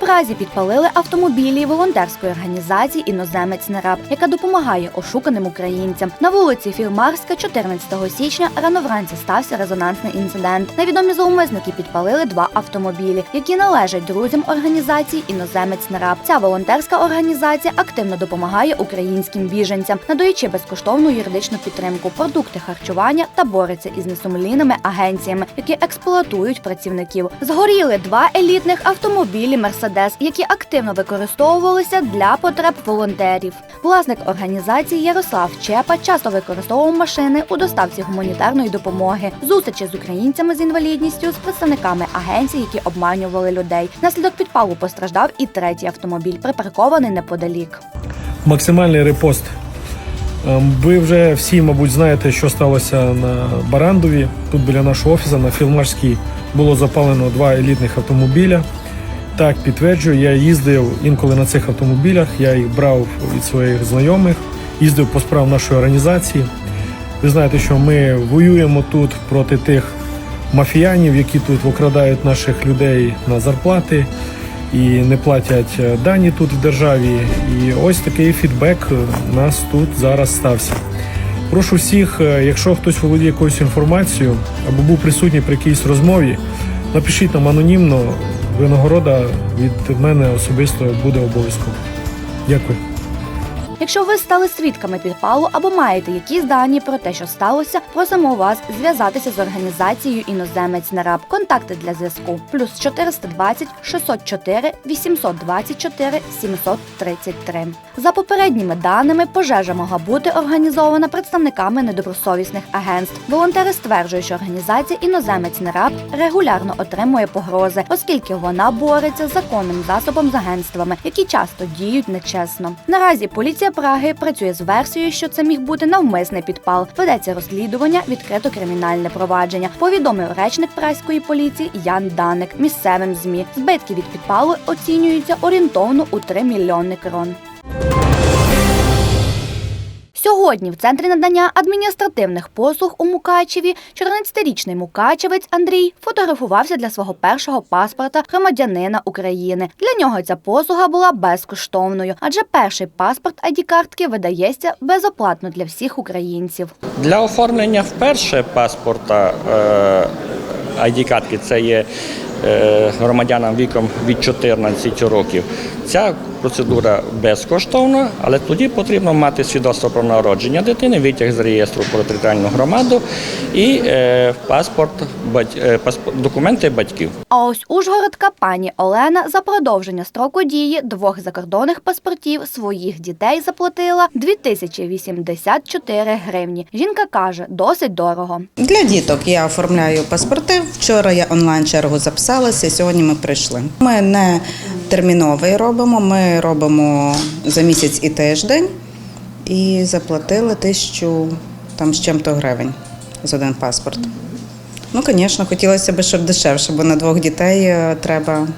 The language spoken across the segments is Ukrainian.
Празі підпалили автомобілі волонтерської організації Іноземець не раб, яка допомагає ошуканим українцям. На вулиці Фірмарська 14 січня рано вранці стався резонансний інцидент. Невідомі зловмисники підпалили два автомобілі, які належать друзям організації Іноземець не раб. Ця волонтерська організація активно допомагає українським біженцям, надаючи безкоштовну юридичну підтримку, продукти харчування та бореться із несумлінними агенціями, які експлуатують працівників. Згоріли два елітних автомобілі Мерседес, які активно використовувалися для потреб волонтерів. Власник організації Ярослав Чепа часто використовував машини у доставці гуманітарної допомоги, зустрічі з українцями з інвалідністю, з представниками агенцій, які обманювали людей. Наслідок підпалу постраждав і третій автомобіль, припаркований неподалік. Максимальний репост. Ем, Ви вже всі, мабуть, знаєте, що сталося на Барандові. Тут біля нашого офісу на Філмарській було запалено два елітних автомобіля. Так, підтверджую, я їздив інколи на цих автомобілях, я їх брав від своїх знайомих, їздив по справам нашої організації. Ви знаєте, що ми воюємо тут проти тих мафіянів, які тут викрадають наших людей на зарплати і не платять е, дані тут в державі. І ось такий фідбек у нас тут зараз стався. Прошу всіх, е, якщо хтось володіє якоюсь інформацією або був присутній при якійсь розмові, напишіть нам анонімно. Винагорода від мене особисто буде обов'язково. Дякую. Якщо ви стали свідками підпалу або маєте якісь дані про те, що сталося, просимо вас зв'язатися з організацією Іноземець не раб. Контакти для зв'язку плюс 420 604 824 733. За попередніми даними, пожежа могла бути організована представниками недобросовісних агентств. Волонтери стверджують, що організація Іноземець не раб регулярно отримує погрози, оскільки вона бореться з законним засобом з агентствами, які часто діють нечесно. Наразі поліція Праги працює з версією, що це міг бути навмисний підпал. Ведеться розслідування, відкрито кримінальне провадження. Повідомив речник праської поліції Ян Даник місцевим змі. Збитки від підпалу оцінюються орієнтовно у 3 мільйони крон. Сьогодні в центрі надання адміністративних послуг у Мукачеві 14-річний мукачевець Андрій фотографувався для свого першого паспорта громадянина України. Для нього ця послуга була безкоштовною, адже перший паспорт id картки видається безоплатно для всіх українців. Для оформлення вперше паспорта е, ID-картки це є е, громадянам віком від 14 років. Ця процедура безкоштовна, але тоді потрібно мати свідоцтво про народження дитини, витяг з реєстру про територіальну громаду і е, паспорт, е, паспорт, документи батьків. А ось Ужгородка пані Олена за продовження строку дії двох закордонних паспортів своїх дітей заплатила 2084 гривні. Жінка каже, досить дорого. Для діток я оформляю паспорти. Вчора я онлайн чергу записалася. Сьогодні ми прийшли. Ми не терміновий робимо. Ми робимо за місяць і тиждень і заплатили тисячу там з чим-то гривень за один паспорт. Ну, звісно, хотілося б, щоб дешевше, бо на двох дітей е, треба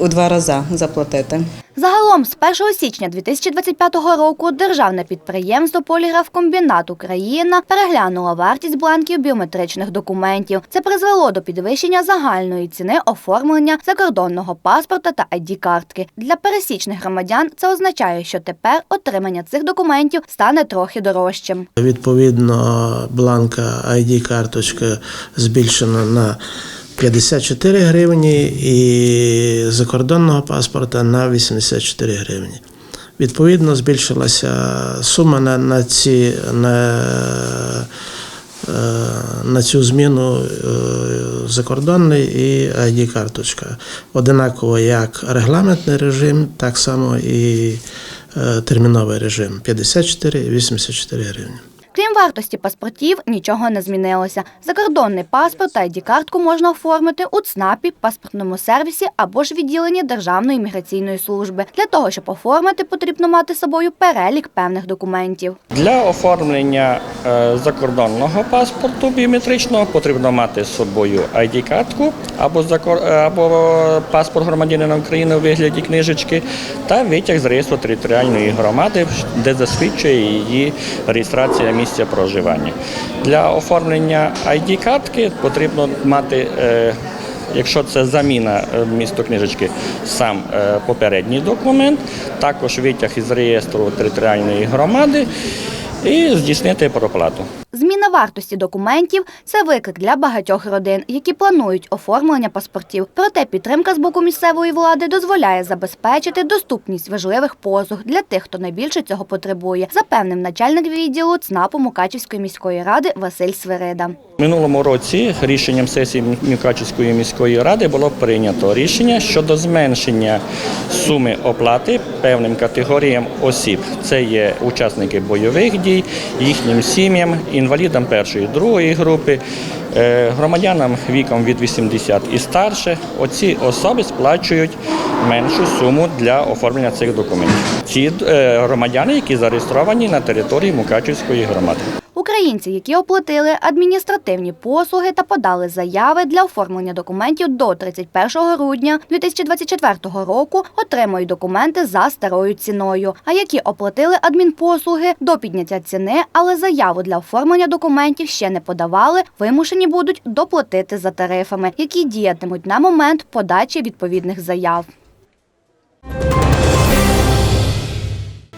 у два рази заплатити. Загалом з 1 січня 2025 року державне підприємство Поліграфкомбінат Україна переглянуло вартість бланків біометричних документів. Це призвело до підвищення загальної ціни оформлення закордонного паспорта та id картки Для пересічних громадян це означає, що тепер отримання цих документів стане трохи дорожчим. Відповідно, бланка ID-карточка збільшена на 54 гривні і закордонного паспорта на 84 гривні. Відповідно, збільшилася сума на, на, ці, на, е, на цю зміну е, закордонний і ID-карточка. Одинаково як регламентний режим, так само і е, терміновий режим 54 і 84 гривні. Вартості паспортів, нічого не змінилося. Закордонний паспорт та id картку можна оформити у ЦНАПі, паспортному сервісі або ж відділенні Державної міграційної служби. Для того, щоб оформити, потрібно мати з собою перелік певних документів. Для оформлення е, закордонного паспорту біометричного потрібно мати з собою ID-картку або, закор... е, або паспорт громадянина України у вигляді книжечки та витяг з реєстру територіальної громади, де засвідчує її реєстрація місця проживання. Для оформлення ID-картки потрібно мати е, Якщо це заміна е, місто книжечки, сам е, попередній документ, також витяг із реєстру територіальної громади і здійснити проплату. Зміна вартості документів це виклик для багатьох родин, які планують оформлення паспортів. Проте підтримка з боку місцевої влади дозволяє забезпечити доступність важливих послуг для тих, хто найбільше цього потребує, запевнив начальник відділу ЦНАПу Мукачівської міської ради Василь Свирида. Минулому році рішенням сесії Мюкачівської міської ради було прийнято рішення щодо зменшення суми оплати певним категоріям осіб. Це є учасники бойових дій, їхнім сім'ям, інвалідам першої другої групи, е, громадянам віком від 80 і старше. Оці особи сплачують меншу суму для оформлення цих документів. Ці е, громадяни, які зареєстровані на території Мукачівської громади. Українці, які оплатили адміністративні послуги та подали заяви для оформлення документів до 31 грудня 2024 року, отримують документи за старою ціною. А які оплатили адмінпослуги до підняття ціни, але заяву для оформлення документів ще не подавали, вимушені будуть доплатити за тарифами, які діятимуть на момент подачі відповідних заяв.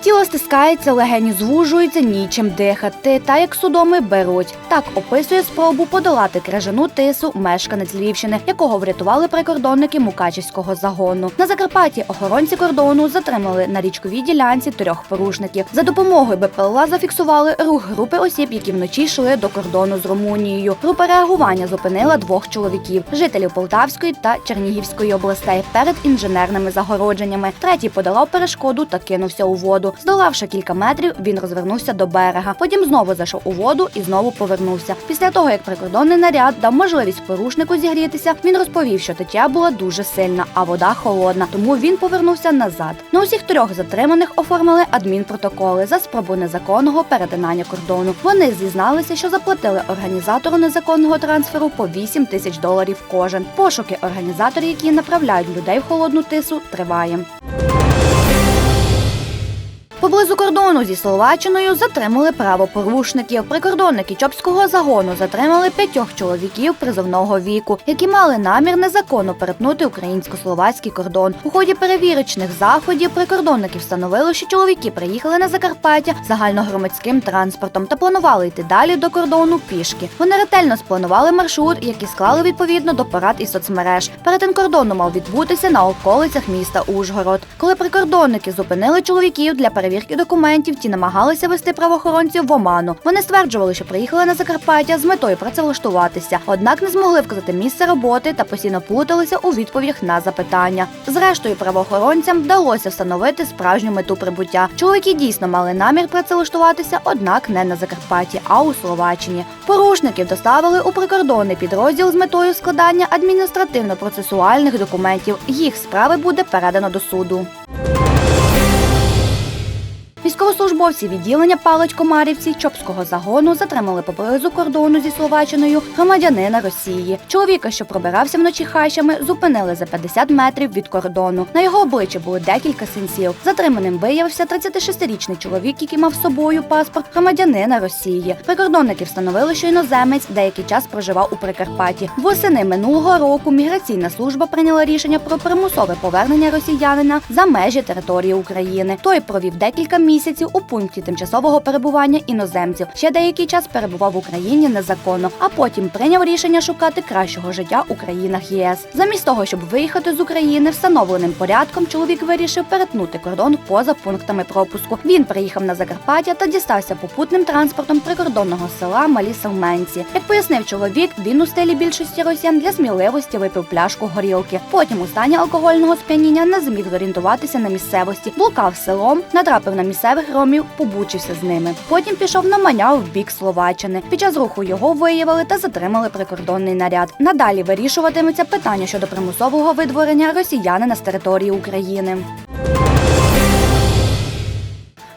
Тіло стискається, легені звужуються, нічим дихати. Та як судоми беруть. Так описує спробу подолати крижану тису мешканець Львівщини, якого врятували прикордонники Мукачівського загону. На Закарпатті охоронці кордону затримали на річковій ділянці трьох порушників. За допомогою БПЛА зафіксували рух групи осіб, які вночі йшли до кордону з Румунією. Група реагування зупинила двох чоловіків, жителів Полтавської та Чернігівської областей перед інженерними загородженнями. Третій подолав перешкоду та кинувся у воду. Здолавши кілька метрів, він розвернувся до берега. Потім знову зайшов у воду і знову повернувся. Після того, як прикордонний наряд дав можливість порушнику зігрітися, він розповів, що течія була дуже сильна, а вода холодна, тому він повернувся назад. На усіх трьох затриманих оформили адмінпротоколи за спробу незаконного перетинання кордону. Вони зізналися, що заплатили організатору незаконного трансферу по 8 тисяч доларів кожен. Пошуки організаторів, які направляють людей в холодну тису, триває. Поблизу кордону зі Словаччиною затримали правопорушників. Прикордонники Чопського загону затримали п'ятьох чоловіків призовного віку, які мали намір незаконно перетнути українсько-словацький кордон. У ході перевірочних заходів прикордонники встановили, що чоловіки приїхали на Закарпаття загальногромадським транспортом та планували йти далі до кордону пішки. Вони ретельно спланували маршрут, який склали відповідно до порад і соцмереж. Перетин кордону мав відбутися на околицях міста Ужгород. Коли прикордонники зупинили чоловіків для перевірки документів, ті намагалися вести правоохоронців в оману. Вони стверджували, що приїхали на Закарпаття з метою працевлаштуватися, однак не змогли вказати місце роботи та постійно плуталися у відповідях на запитання. Зрештою, правоохоронцям вдалося встановити справжню мету прибуття. Чоловіки дійсно мали намір працевлаштуватися, однак не на Закарпатті, а у Словаччині. Порушників доставили у прикордонний підрозділ з метою складання адміністративно-процесуальних документів. Їх справи буде передано до суду. Військовослужбовці відділення Палич Комарівці Чопського загону затримали поблизу кордону зі Словаччиною громадянина Росії. Чоловіка, що пробирався вночі хащами, зупинили за 50 метрів від кордону. На його обличчі було декілька синців. Затриманим виявився 36-річний чоловік, який мав з собою паспорт громадянина Росії. Прикордонники встановили, що іноземець деякий час проживав у Прикарпатті. Восени минулого року міграційна служба прийняла рішення про примусове повернення росіянина за межі території України. Той провів декілька місяців у пункті тимчасового перебування іноземців. Ще деякий час перебував в Україні незаконно, а потім прийняв рішення шукати кращого життя у країнах ЄС. Замість того, щоб виїхати з України, встановленим порядком чоловік вирішив перетнути кордон поза пунктами пропуску. Він приїхав на Закарпаття та дістався попутним транспортом прикордонного села Малі Салменці. Як пояснив чоловік, він у стилі більшості росіян для сміливості випив пляшку горілки. Потім у стані алкогольного сп'яніння не зміг зорієнтуватися на місцевості, блукав селом, натрапив на місцевих ромів, побучився з ними. Потім пішов на маняв в бік Словаччини. Під час руху його виявили та затримали прикордонний наряд. Надалі вирішуватиметься питання щодо примусового видворення росіянина з території України.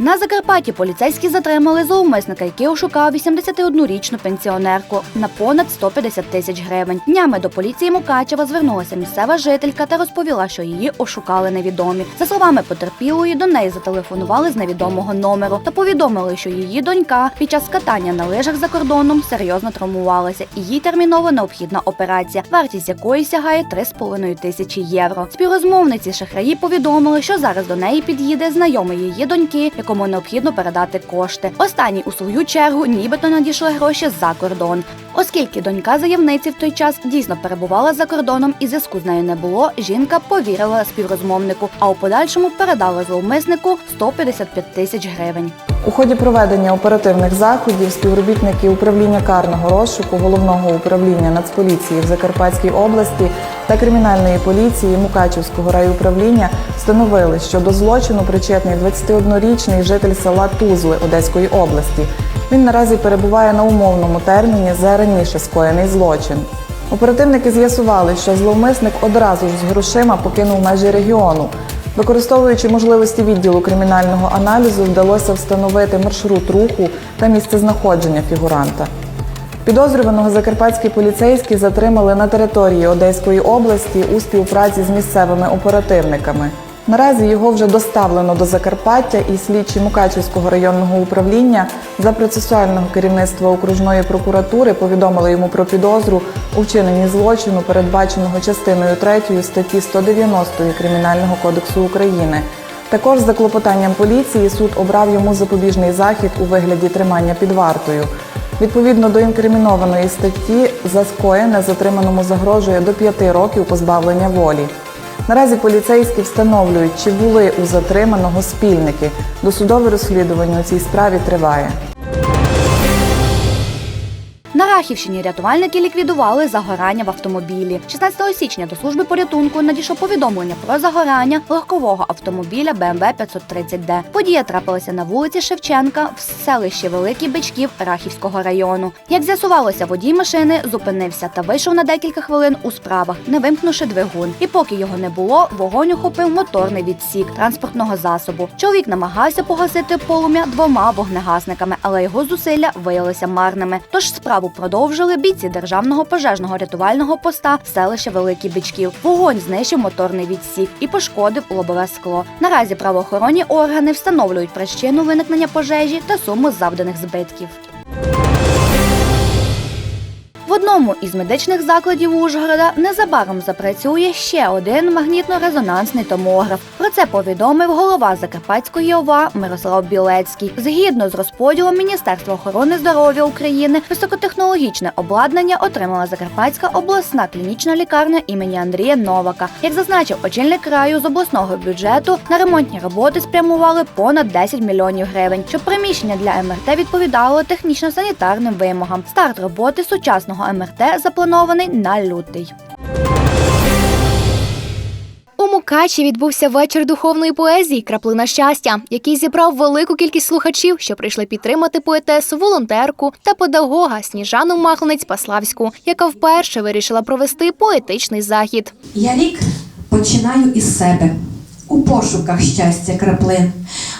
На Закарпатті поліцейські затримали зловмисника, який ошукав 81-річну пенсіонерку на понад 150 тисяч гривень. Днями до поліції Мукачева звернулася місцева жителька та розповіла, що її ошукали невідомі. За словами потерпілої, до неї зателефонували з невідомого номеру та повідомили, що її донька під час катання на лижах за кордоном серйозно травмувалася, і їй терміново необхідна операція, вартість якої сягає 3,5 тисячі євро. Співрозмовниці шахраї повідомили, що зараз до неї під'їде знайомий її доньки, якому необхідно передати кошти. Останній у свою чергу нібито надійшли гроші за кордон. Оскільки донька заявниці в той час дійсно перебувала за кордоном і зв'язку з нею не було, жінка повірила співрозмовнику, а у подальшому передала зловмиснику 155 тисяч гривень. У ході проведення оперативних заходів співробітники управління карного розшуку головного управління Нацполіції в Закарпатській області та кримінальної поліції Мукачівського райуправління встановили, що до злочину причетний 21-річний житель села Тузли Одеської області. Він наразі перебуває на умовному терміні за раніше скоєний злочин. Оперативники з'ясували, що зловмисник одразу ж з грошима покинув межі регіону. Використовуючи можливості відділу кримінального аналізу, вдалося встановити маршрут руху та місце знаходження фігуранта. Підозрюваного закарпатські поліцейські затримали на території Одеської області у співпраці з місцевими оперативниками. Наразі його вже доставлено до Закарпаття і слідчі Мукачівського районного управління за процесуального керівництва окружної прокуратури повідомили йому про підозру у вчиненні злочину, передбаченого частиною 3 статті 190 Кримінального кодексу України. Також за клопотанням поліції суд обрав йому запобіжний захід у вигляді тримання під вартою. Відповідно до інкримінованої статті, за скоєне затриманому загрожує до 5 років позбавлення волі. Наразі поліцейські встановлюють, чи були у затриманого спільники. Досудове розслідування у цій справі триває. На рятувальники ліквідували загорання в автомобілі. 16 січня до служби порятунку надійшло повідомлення про загорання легкового автомобіля BMW 530D. Подія трапилася на вулиці Шевченка в селищі Великий Бичків Рахівського району. Як з'ясувалося, водій машини зупинився та вийшов на декілька хвилин у справах, не вимкнувши двигун. І поки його не було, вогонь охопив моторний відсік транспортного засобу. Чоловік намагався погасити полум'я двома вогнегасниками, але його зусилля виявилися марними. Тож справу продовжили бійці державного пожежного рятувального поста селища Великий Бичків. Вогонь знищив моторний відсік і пошкодив лобове скло. Наразі правоохоронні органи встановлюють причину виникнення пожежі та суму завданих збитків. В одному із медичних закладів Ужгорода незабаром запрацює ще один магнітно-резонансний томограф. Це повідомив голова Закарпатської ОВА Мирослав Білецький. Згідно з розподілом Міністерства охорони здоров'я України, високотехнологічне обладнання отримала Закарпатська обласна клінічна лікарня імені Андрія Новака. Як зазначив очільник краю з обласного бюджету, на ремонтні роботи спрямували понад 10 мільйонів гривень, щоб приміщення для МРТ відповідало технічно-санітарним вимогам. Старт роботи сучасного МРТ запланований на лютий. Мукачі відбувся вечір духовної поезії Краплина щастя, який зібрав велику кількість слухачів, що прийшли підтримати поетесу, волонтерку та педагога Сніжану Махлинець Паславську, яка вперше вирішила провести поетичний захід. Я рік починаю із себе у пошуках щастя краплин.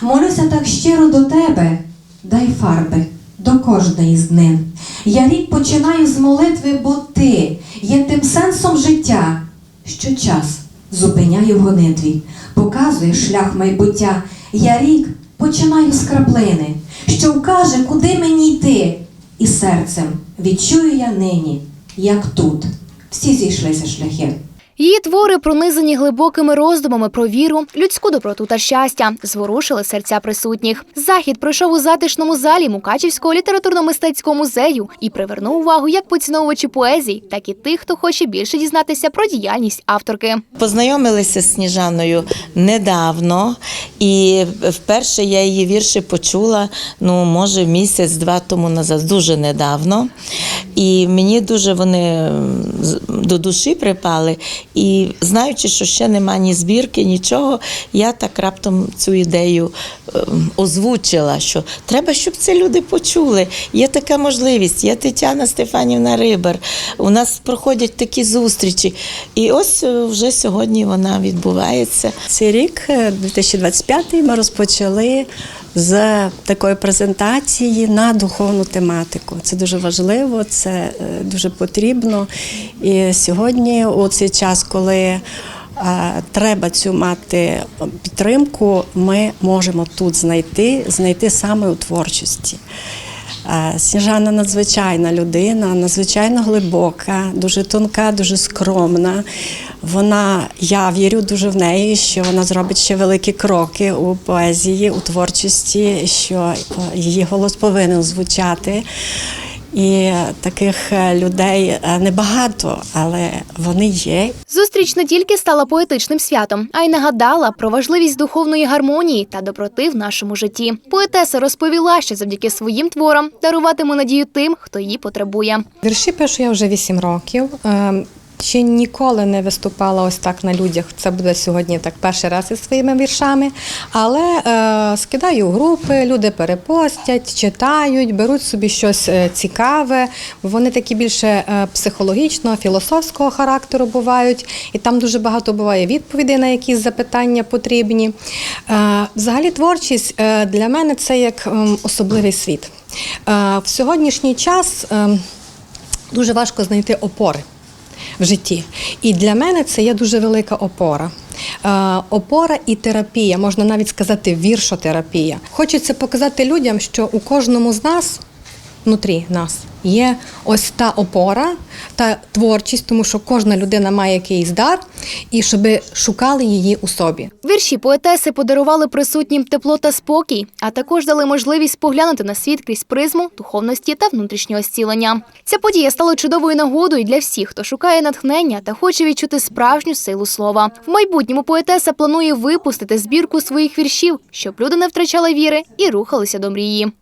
Молюся так щиро до тебе, дай фарби до кожної з днин. Я рік починаю з молитви, бо ти є тим сенсом життя, що час зупиняє в гонитві, показує шлях майбуття. Я рік починаю з краплини, що вкаже, куди мені йти. І серцем відчую я нині, як тут всі зійшлися шляхи. Її твори, пронизані глибокими роздумами про віру, людську доброту та щастя, зворушили серця присутніх. Захід пройшов у затишному залі Мукачівського літературно-мистецького музею і привернув увагу як поціновувачів поезій, так і тих, хто хоче більше дізнатися про діяльність авторки. Познайомилися з Сніжаною недавно, і вперше я її вірші почула, ну, може, місяць-два тому назад, дуже недавно. І мені дуже вони до душі припали. І знаючи, що ще нема ні збірки, нічого, я так раптом цю ідею ем, озвучила, що треба, щоб це люди почули. Є така можливість, є Тетяна Стефанівна Рибар. У нас проходять такі зустрічі. І ось е, вже сьогодні вона відбувається. Цей рік, е, 2025, ми розпочали з такої презентації на духовну тематику. Це дуже важливо, це е, дуже потрібно. І сьогодні, у цей час, коли е, треба цю мати підтримку, ми можемо тут знайти, знайти саме у творчості. Е, Сніжана надзвичайна людина, надзвичайно глибока, дуже тонка, дуже скромна. Вона, я вірю дуже в неї, що вона зробить ще великі кроки у поезії, у творчості, що е, її голос повинен звучати. І таких е, людей е, небагато, але вони є. Зустріч не тільки стала поетичним святом, а й нагадала про важливість духовної гармонії та доброти в нашому житті. Поетеса розповіла, що завдяки своїм творам даруватиме надію тим, хто її потребує. Вірші пишу я вже 8 років. Ще ніколи не виступала ось так на людях. Це буде сьогодні так перший раз із своїми віршами. Але е, скидаю групи, люди перепостять, читають, беруть собі щось е, цікаве. Вони такі більше е, психологічного, філософського характеру бувають, і там дуже багато буває відповідей на якісь запитання потрібні. Е, взагалі, творчість е, для мене це як ем, особливий світ. Е, в сьогоднішній час. ем, дуже важко знайти опори в житті. І для мене це є дуже велика опора. Е, опора і терапія, можна навіть сказати, віршотерапія. Хочеться показати людям, що у кожному з нас, внутрі нас, є ось та опора, та творчість, тому що кожна людина має якийсь дар, і щоб шукали її у собі. Вірші поетеси подарували присутнім тепло та спокій, а також дали можливість поглянути на світ крізь призму духовності та внутрішнього зцілення. Ця подія стала чудовою нагодою для всіх, хто шукає натхнення та хоче відчути справжню силу слова. В майбутньому поетеса планує випустити збірку своїх віршів, щоб люди не втрачали віри і рухалися до мрії.